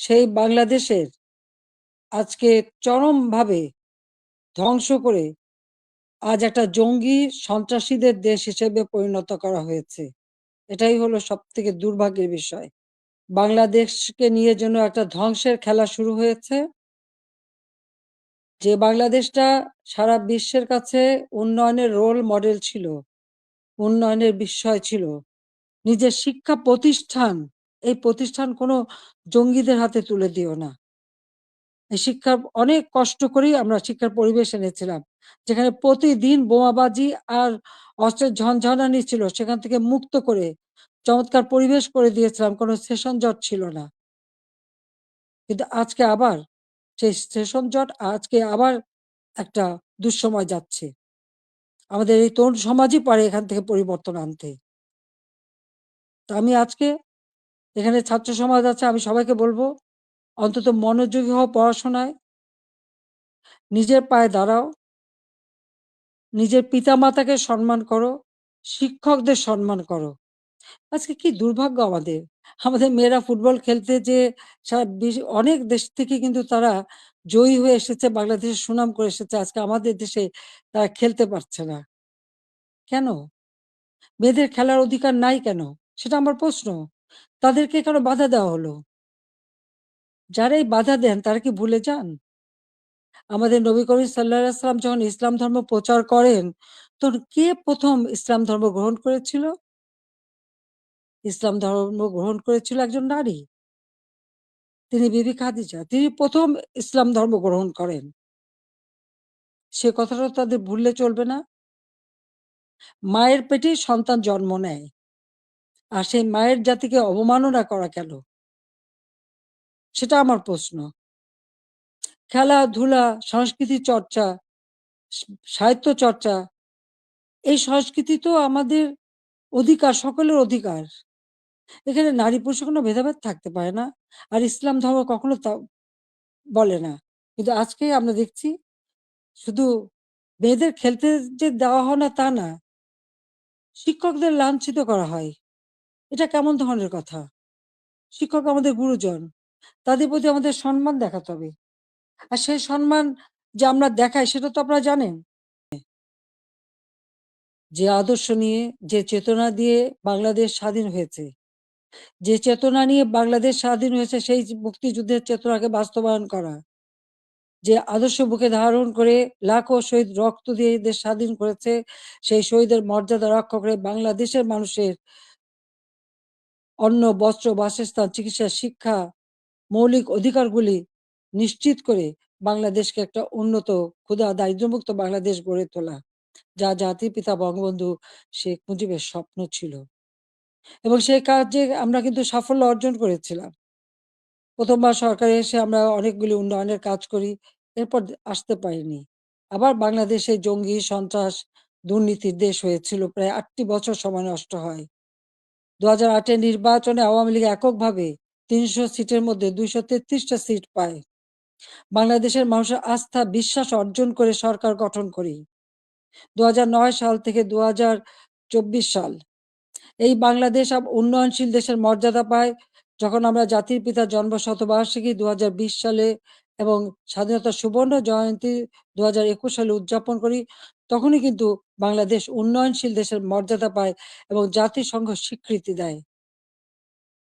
সেই বাংলাদেশের আজকে চরমভাবে ধ্বংস করে আজ একটা জঙ্গি সন্ত্রাসীদের দেশ হিসেবে পরিণত করা হয়েছে। এটাই হলো সব থেকে দুর্ভাগ্যের বিষয়। বাংলাদেশকে নিয়ে যেন একটা ধ্বংসের খেলা শুরু হয়েছে। যে বাংলাদেশটা সারা বিশ্বের কাছে উন্নয়নের রোল মডেল ছিল, উন্নয়নের বিষয় ছিল, নিজের শিক্ষা প্রতিষ্ঠান এই প্রতিষ্ঠান কোনো জঙ্গিদের হাতে তুলে দিও না। এই শিক্ষার অনেক কষ্ট করেই আমরা শিক্ষার পরিবেশ এনেছিলাম, যেখানে প্রতিদিন বোমাবাজি আর অস্ত্রের ঝনঝনানি ছিল, সেখান থেকে মুক্ত করে চমৎকার পরিবেশ করে দিয়েছিলাম, কোনো সেশন জট ছিল না। কিন্তু আজকে আবার, সেই সেশন জট আজকে আবার একটা দুঃসময় যাচ্ছে। আমাদের এই তরুণ সমাজই পারে এখান থেকে পরিবর্তন আনতে। তা আমি আজকে এখানে ছাত্র সমাজ আছে, আমি সবাইকে বলব, অন্তত মনোযোগী হও পড়াশোনায়। নিজের পায়ে দাঁড়াও। নিজের পিতামাতাকে সম্মান করো। শিক্ষকদের সম্মান করো। আজকে কি দুর্ভাগ্য আমাদের? আমাদের মেয়েরা ফুটবল খেলতে যে অনেক দেশ থেকে কিন্তু তারা জয়ী হয়ে এসেছে বাংলাদেশের সুনাম করে এসেছে। আজকে আমাদের দেশে তারা খেলতে পারছে না। কেন? মেয়েদের খেলার অধিকার নাই কেন? সেটা আমার প্রশ্ন। তাদেরকে কেন বাধা দেওয়া হলো? যারা এই বাধা দেন, তারা কি ভুলে যান? আমাদের নবী করিম সাল্লাহ সাল্লাম যখন ইসলাম ধর্ম প্রচার করেন, তখন কে প্রথম ইসলাম ধর্ম গ্রহণ করেছিল? ইসলাম ধর্ম গ্রহণ করেছিল একজন নারী। তিনি বিবি খাদিজা। তিনি প্রথম ইসলাম ধর্ম গ্রহণ করেন। সে কথাটা তাদের ভুললে চলবে না। মায়ের পেটে সন্তান জন্ম নেয়। আর সেই মায়ের জাতিকে অবমাননা করা কেন? সেটা আমার প্রশ্ন। খেলাধুলা, সংস্কৃতি চর্চা সাহিত্য চর্চা, এই সংস্কৃতি তো আমাদের অধিকার, সকলের অধিকার। এখানে নারী পুরুষের কোনো ভেদাভেদ থাকতে পারে না। আর ইসলাম ধর্ম কখনো তা বলে না। কিন্তু আজকে আমরা দেখছি শুধু মেয়েদের খেলতে যে দেওয়া হয় না তা না, শিক্ষকদের লাঞ্ছিত করা হয়। এটা কেমন ধরনের কথা? শিক্ষক আমাদের গুরুজন, তাদের প্রতি আমাদের সম্মান দেখাতে হবে। আর সেই সম্মান যে আমরা দেখাই, সেটা তো আপনারা জানেন? যে আদর্শ নিয়ে, যে চেতনা দিয়ে বাংলাদেশ স্বাধীন হয়েছে, যে চেতনা নিয়ে বাংলাদেশ স্বাধীন হয়েছে, সেই মুক্তিযুদ্ধের চেতনাকে বাস্তবায়ন করা, যে আদর্শ বুকে ধারণ করে লাখো শহীদ রক্ত দিয়ে দেশ স্বাধীন করেছে, সেই শহীদের মর্যাদা রক্ষা করে বাংলাদেশের মানুষের অন্ন, বস্ত্র, বাসস্থান, চিকিৎসা, শিক্ষা, মৌলিক অধিকারগুলি নিশ্চিত করে বাংলাদেশকে একটা উন্নত, ক্ষুধা, দারিদ্র্যমুক্ত বাংলাদেশ গড়ে তোলা, যা জাতির পিতা বঙ্গবন্ধু শেখ মুজিবের স্বপ্ন ছিল। এবং সেই কাজে আমরা কিন্তু সাফল্য অর্জন করেছিলাম। প্রথমবার সরকারে এসে আমরা অনেকগুলি উন্নয়নের কাজ করি, এরপর আসতে পারিনি। আবার বাংলাদেশে জঙ্গি, সন্ত্রাস, দুর্নীতির দেশ হয়েছিল, প্রায় আটটি বছর সময় নষ্ট হয়। দু হাজার আটের নির্বাচনে আওয়ামী লীগ এককভাবে তিনশো সিটের মধ্যে দুইশো তেত্রিশটা সিট পায়। বাংলাদেশের মানুষের আস্থা, বিশ্বাস অর্জন করে সরকার গঠন করি। দু সাল থেকে দু সাল। এই বাংলাদেশ উন্নয়নশীল দেশের মর্যাদা পায়। যখন আমরা জাতির পিতার জন্ম শতবার্ষিকী দু হাজার বিশ সালে এবং স্বাধীনতা সুবর্ণ জয়ন্তী দু হাজার একুশ সালে উদযাপন করি, তখনই কিন্তু বাংলাদেশ উন্নয়নশীল দেশের মর্যাদা পায় এবং জাতিসংঘ স্বীকৃতি দেয়।